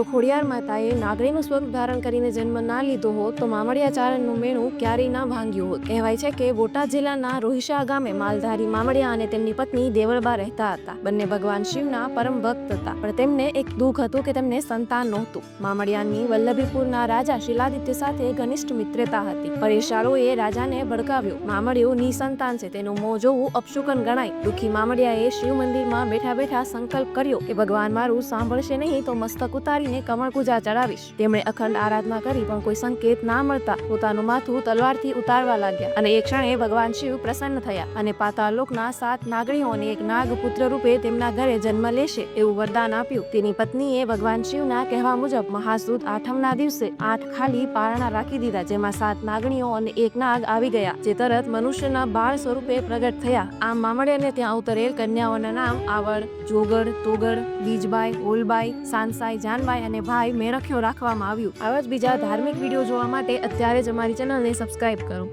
જો ખોડિયાર માતાએ નાગરીનું સ્વરૂપ ધારણ કરીને જન્મ ના લીધો હોત તો મામડિયા ચારણનું મેણું ક્યારેય ના ભાંગ્યું હોત. કહેવાય છે કે બોટાદ જિલ્લાના રોહિશા ગામે માલધારી મામડિયા અને તેમની પત્ની દેવળબા રહેતા હતા. બંને ભગવાન શિવના પરમ ભક્ત હતા, પણ તેમને એક દુઃખ હતું કે તેમને સંતાન નહોતું. મામડિયાની વલ્લભીપુરના રાજા શિલાદિત્ય સાથે ઘનિષ્ઠ મિત્રતા હતી. પરેશાળોએ રાજાને ભડકાવ્યો. મામડિયો નિસંતાન છે, તેનું મોં જોવું અપશુકન ગણાય. દુઃખી મામડિયાએ શિવ મંદિરમાં બેઠા બેઠા સંકલ્પ કર્યો કે ભગવાન મારું સાંભળશે નહીં તો મસ્તક ઉતારીને કમળ પૂજા ચડાવીશ. તેમણે અખંડ આરાધના કરી પણ કોઈ સંકેત ના મળતા પોતાનું માથું તલવારથી ઉતારવા લાગ્યા અને એ ક્ષણે ભગવાન શિવ પ્રસન્ન થયા અને પાતાલોકના સાત નાગરીઓ અને એક નાગ પુત્ર રૂપે તેમના ઘરે જન્મ લેશે એવું વરદાન આપ્યું. તેની પત્નીએ ભગવાન શિવના કહેવા મુજબ મહાસુદ આઠમના દિવસે આઠ ખાલી પારણા રાખી દીધા જેમાં સાત નાગણીઓ અને એક નાગ આવી ગયા જે તરત મનુષ્યના બાળ સ્વરૂપે પ્રગટ થયા. આમ મામડિયાને ત્યાં ઉતરેલ કન્યાઓના નામ આવડ જોગડ, તોગડ, બીજબાઈ, ઓલબાઈ, સાનસાઈ, જાનબાઈ અને ભાઈ મેરખ્યો રાખવામાં આવ્યું. આવા જ બીજા ધાર્મિક વીડિયો જોવા માટે અત્યારે જ અમારી ચેનલને સબસ્ક્રાઈબ કરો.